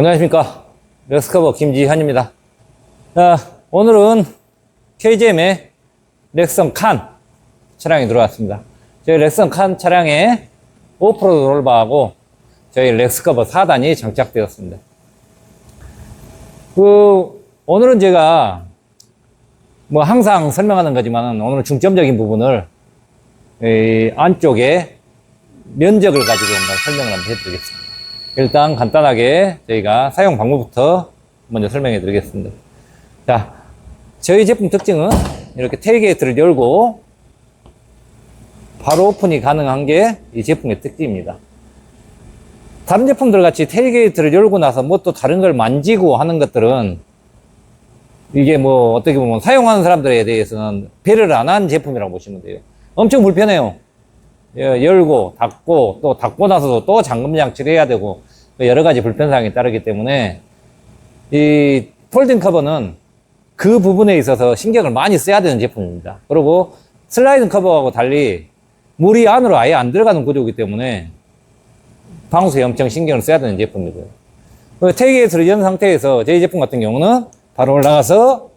안녕하십니까. 렉스커버 김지현입니다. 자, 오늘은 KGM의 렉선 칸 차량이 들어왔습니다. 저희 렉선 칸 차량에 오프로드 롤바하고 저희 렉스커버 4단이 장착되었습니다. 그, 오늘은 제가 뭐 항상 설명하는 거지만 오늘 중점적인 부분을 이 안쪽에 면적을 가지고 한번 설명을 한번 해드리겠습니다. 일단 간단하게 저희가 사용 방법부터 먼저 설명해 드리겠습니다. 자, 저희 제품 특징은 이렇게 테일게이트를 열고 바로 오픈이 가능한 게 이 제품의 특징입니다. 다른 제품들 같이 테일게이트를 열고 나서 뭐 또 다른 걸 만지고 하는 것들은 이게 뭐 어떻게 보면 사용하는 사람들에 대해서는 배려를 안 한 제품이라고 보시면 돼요. 엄청 불편해요. 예, 열고 닫고 또 닫고 나서도 또 잠금 장치를 해야 되고 여러 가지 불편사항이 따르기 때문에 이 폴딩 커버는 그 부분에 있어서 신경을 많이 써야 되는 제품입니다. 그리고 슬라이딩 커버하고 달리 물이 안으로 아예 안 들어가는 구조이기 때문에 방수에 엄청 신경을 써야 되는 제품이고요. 테이게이트를 연 상태에서 저희 제품 같은 경우는 바로 올라가서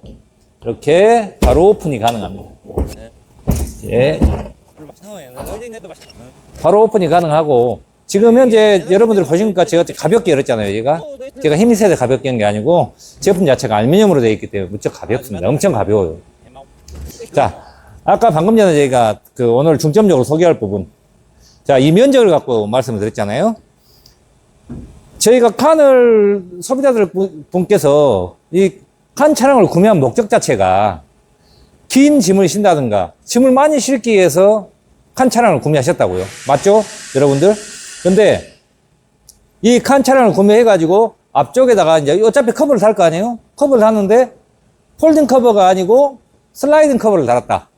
이렇게 바로 오픈이 가능합니다. 예. 바로 오픈이 가능하고 지금 현재 여러분들 보시니까 제가 가볍게 열었잖아요. 얘가 제가 힘이 세서 가볍게 한 게 아니고 제품 자체가 알루미늄으로 되어 있기 때문에 무척 가볍습니다. 엄청 가벼워요. 자, 아까 방금 전에 저희가 그 오늘 중점적으로 소개할 부분. 자, 이 면적을 갖고 말씀을 드렸잖아요. 저희가 칸을 소비자들 분- 분께서 이 칸 차량을 구매한 목적 자체가 긴 짐을 신다든가 짐을 많이 실기 위해서 칸 차량을 구매하셨다고요. 맞죠? 여러분들? 근데 이 칸 차량을 구매해가지고 앞쪽에다가 이제 어차피 커버를 달 거 아니에요? 커버를 달는데 폴딩 커버가 아니고 슬라이딩 커버를 달았다.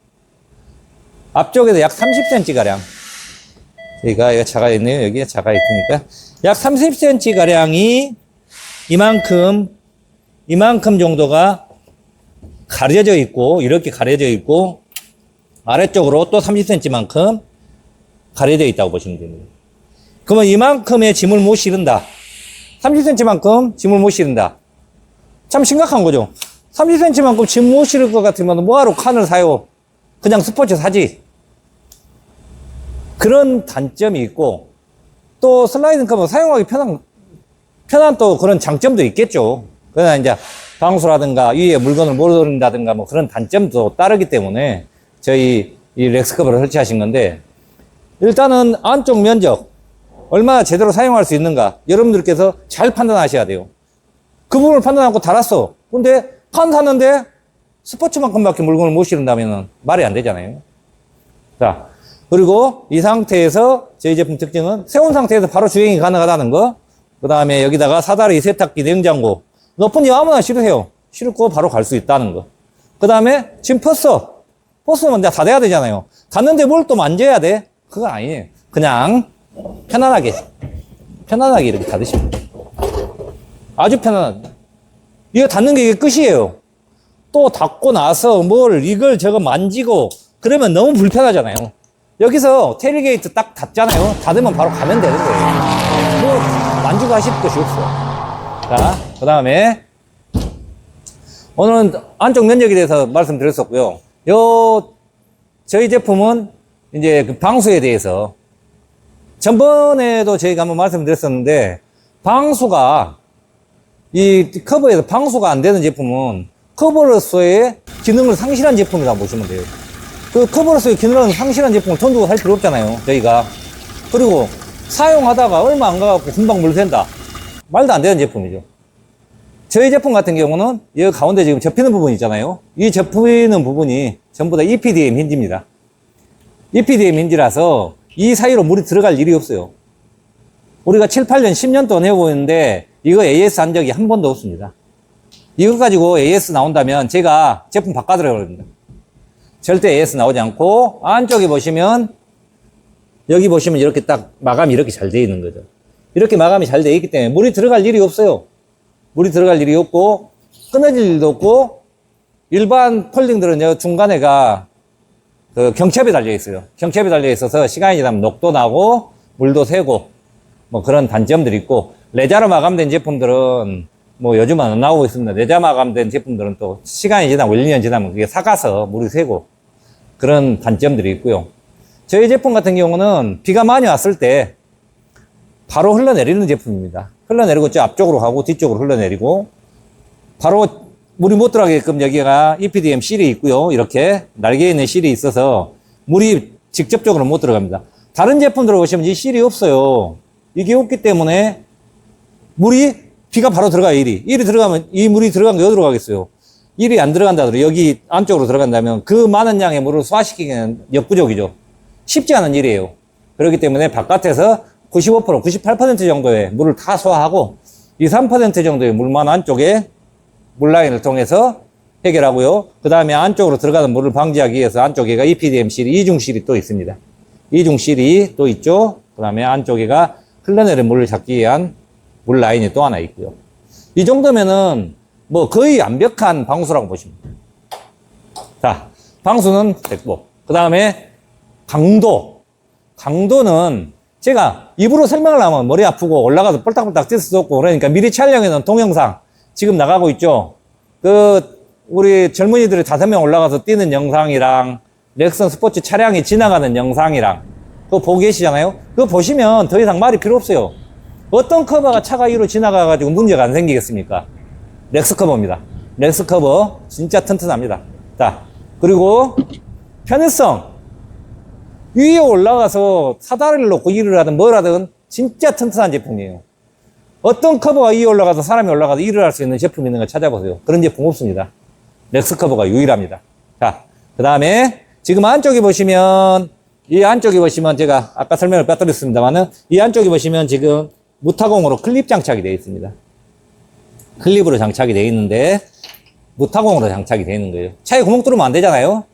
앞쪽에도 약 30cm가량. 여기가 여기 차가 있네요. 여기에 차가 있으니까. 약 30cm가량이 이만큼, 이만큼 정도가 가려져 있고, 이렇게 가려져 있고, 아래쪽으로 또 30cm만큼 가려져 있다고 보시면 됩니다. 그러면 이만큼의 짐을 못 실은다. 30cm만큼 짐을 못 실은다. 참 심각한 거죠. 30cm만큼 짐 못 실을 것 같으면 뭐하러 칸을 사요? 그냥 스포츠 사지. 그런 단점이 있고, 또 슬라이딩 커버 사용하기 편한, 편한 또 그런 장점도 있겠죠. 그러나 이제 방수라든가 위에 물건을 못 오른다든가 뭐 그런 단점도 따르기 때문에 저희 이 렉스 커버를 설치하신 건데, 일단은 안쪽 면적, 얼마나 제대로 사용할 수 있는가, 여러분들께서 잘 판단하셔야 돼요. 그 부분을 판단하고 달았어. 근데 판 샀는데 스포츠만큼밖에 물건을 못 실은다면 말이 안 되잖아요. 자, 그리고 이 상태에서 저희 제품 특징은 세운 상태에서 바로 주행이 가능하다는 거. 그 다음에 여기다가 사다리, 세탁기, 냉장고. 높은 데 아무나 실으세요. 실고 바로 갈 수 있다는 거. 그 다음에 지금 퍼스어. 퍼스는 이제 다 돼야 되잖아요. 갔는데 뭘 또 만져야 돼? 그거 아니에요. 그냥 편안하게. 편안하게 이렇게 닫으시면 돼요. 아주 편안하게. 이거 닫는 게 이게 끝이에요. 또 닫고 나서 뭘 이걸 저거 만지고 그러면 너무 불편하잖아요. 여기서 테일게이트 딱 닫잖아요. 닫으면 바로 가면 되는 거예요. 뭐 만지고 하실 것이 없어. 자, 그 다음에 오늘은 안쪽 면적에 대해서 말씀드렸었고요. 요 저희 제품은 이제 그 방수에 대해서 전번에도 저희가 한번 말씀드렸었는데 방수가 이 커버에서 방수가 안 되는 제품은 커버로서의 기능을 상실한 제품이라고 보시면 돼요. 그 커버로서의 기능을 상실한 제품을 돈 주고 할 필요 없잖아요. 저희가. 그리고 사용하다가 얼마 안 가갖고 금방 물 샌다. 말도 안 되는 제품이죠. 저희 제품 같은 경우는 여기 가운데 지금 접히는 부분 있잖아요. 이 접히는 부분이 전부 다 EPDM 힌지입니다. EPDM 힌지라서 이 사이로 물이 들어갈 일이 없어요. 우리가 7, 8년, 10년 동안 해오고 있는데 이거 AS 한 적이 한 번도 없습니다. 이거 가지고 AS 나온다면 제가 제품 바꿔드려야 합니다. 절대 AS 나오지 않고 안쪽에 보시면 여기 보시면 이렇게 딱 마감이 이렇게 잘 되어 있는 거죠. 이렇게 마감이 잘 되어 있기 때문에 물이 들어갈 일이 없어요. 물이 들어갈 일이 없고 끊어질 일도 없고 일반 폴딩들은 요 중간에가 그 경첩이 달려 있어요. 경첩이 달려 있어서 시간이 지나면 녹도 나고 물도 새고 뭐 그런 단점들이 있고 레자로 마감된 제품들은 뭐 요즘은 안 나오고 있습니다. 레자 마감된 제품들은 또 시간이 지나고 1년 지나면 그게 삭아서 물이 새고 그런 단점들이 있고요. 저희 제품 같은 경우는 비가 많이 왔을 때 바로 흘러내리는 제품입니다. 흘러내리고 저 앞쪽으로 가고 뒤쪽으로 흘러내리고 바로 물이 못 들어가게끔 여기가 EPDM 실이 있고요. 이렇게 날개에 있는 실이 있어서 물이 직접적으로 못 들어갑니다. 다른 제품들 보시면 이 실이 없어요. 이게 없기 때문에 물이 비가 바로 들어가요, 일이. 일이 들어가면 이 물이 들어간 게 어디로 가겠어요? 일이 안 들어간다 하더라도 여기 안쪽으로 들어간다면 그 많은 양의 물을 소화시키기는 역부족이죠. 쉽지 않은 일이에요. 그렇기 때문에 바깥에서 95%, 98% 정도의 물을 다 소화하고 2, 3% 정도의 물만 안쪽에 물라인을 통해서 해결하고요. 그 다음에 안쪽으로 들어가는 물을 방지하기 위해서 안쪽에가 EPDM 실이 이중실이 또 있습니다. 이중실이 또 있죠. 그 다음에 안쪽에가 흘러내린 물을 잡기 위한 물 라인이 또 하나 있고요. 이 정도면은 뭐 거의 완벽한 방수라고 보시면 돼요. 자, 방수는 됐고. 그 다음에 강도. 강도는 제가 입으로 설명을 하면 머리 아프고 올라가서 뻘딱뻘딱 뛸 수도 없고 그러니까 미리 촬영해놓은 동영상 지금 나가고 있죠. 그 우리 젊은이들이 다섯 명 올라가서 뛰는 영상이랑 렉선 스포츠 차량이 지나가는 영상이랑 그거 보고 계시잖아요. 그거 보시면 더 이상 말이 필요 없어요. 어떤 커버가 차가 위로 지나가가지고 문제가 안 생기겠습니까? 렉스 커버입니다. 렉스 커버 진짜 튼튼합니다. 자 그리고 편의성 위에 올라가서 사다리를 놓고 일을 하든 뭘 하든 진짜 튼튼한 제품이에요. 어떤 커버가 위에 올라가서 사람이 올라가서 일을 할 수 있는 제품이 있는 걸 찾아보세요. 그런 제품 없습니다. 렉스 커버가 유일합니다. 자, 그 다음에 지금 안쪽에 보시면 이 안쪽에 보시면 제가 아까 설명을 빼뜨렸습니다만은 이 안쪽에 보시면 지금 무타공으로 클립 장착이 되어 있습니다. 클립으로 장착이 되어 있는데 무타공으로 장착이 되어 있는 거예요. 차에 구멍 뚫으면 안 되잖아요.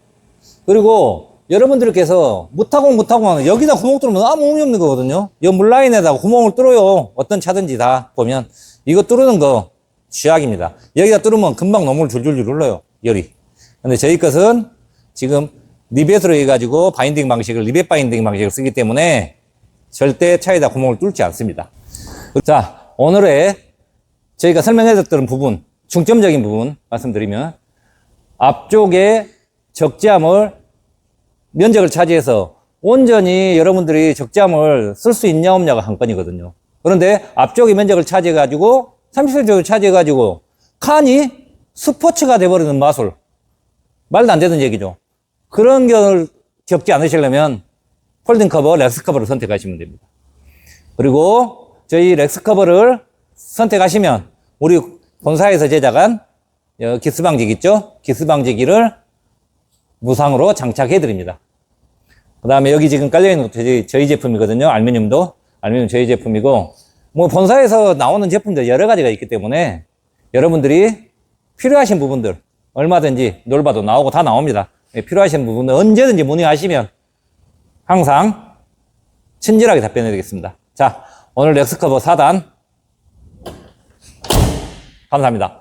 그리고 여러분들께서 무타공 무타공 하는 여기다 구멍 뚫으면 아무 의미 없는 거거든요. 이 물라인에다가 구멍을 뚫어요. 어떤 차든지 다 보면 이거 뚫는 거 쥐약입니다. 여기다 뚫으면 금방 너물 줄줄줄 흘러요. 열이. 근데 저희 것은 지금 리벳으로 해가지고 바인딩 방식을 리벳 바인딩 방식을 쓰기 때문에 절대 차에다 구멍을 뚫지 않습니다. 자, 오늘의 저희가 설명해줬던 부분, 중점적인 부분 말씀드리면 앞쪽에 적재함을 면적을 차지해서 온전히 여러분들이 적재함을 쓸 수 있냐 없냐가 한 건이거든요. 그런데 앞쪽에 면적을 차지해가지고 30cm를 차지해가지고 칸이 스포츠가 돼버리는 마술. 말도 안 되는 얘기죠. 그런 경우를 겪지 않으시려면 폴딩 커버, 렉스 커버를 선택하시면 됩니다. 그리고 저희 렉스 커버를 선택하시면 우리 본사에서 제작한 어, 기스 방지기 있죠? 기스 방지기를 무상으로 장착해 드립니다. 그 다음에 여기 지금 깔려있는 것도 저희, 저희 제품이거든요. 알루미늄도. 알루미늄 저희 제품이고, 뭐 본사에서 나오는 제품들 여러 가지가 있기 때문에 여러분들이 필요하신 부분들 얼마든지 놀봐도 나오고 다 나옵니다. 예, 필요하신 부분은 언제든지 문의하시면 항상 친절하게 답변해 드리겠습니다. 자, 오늘 렉스커버 4단 감사합니다.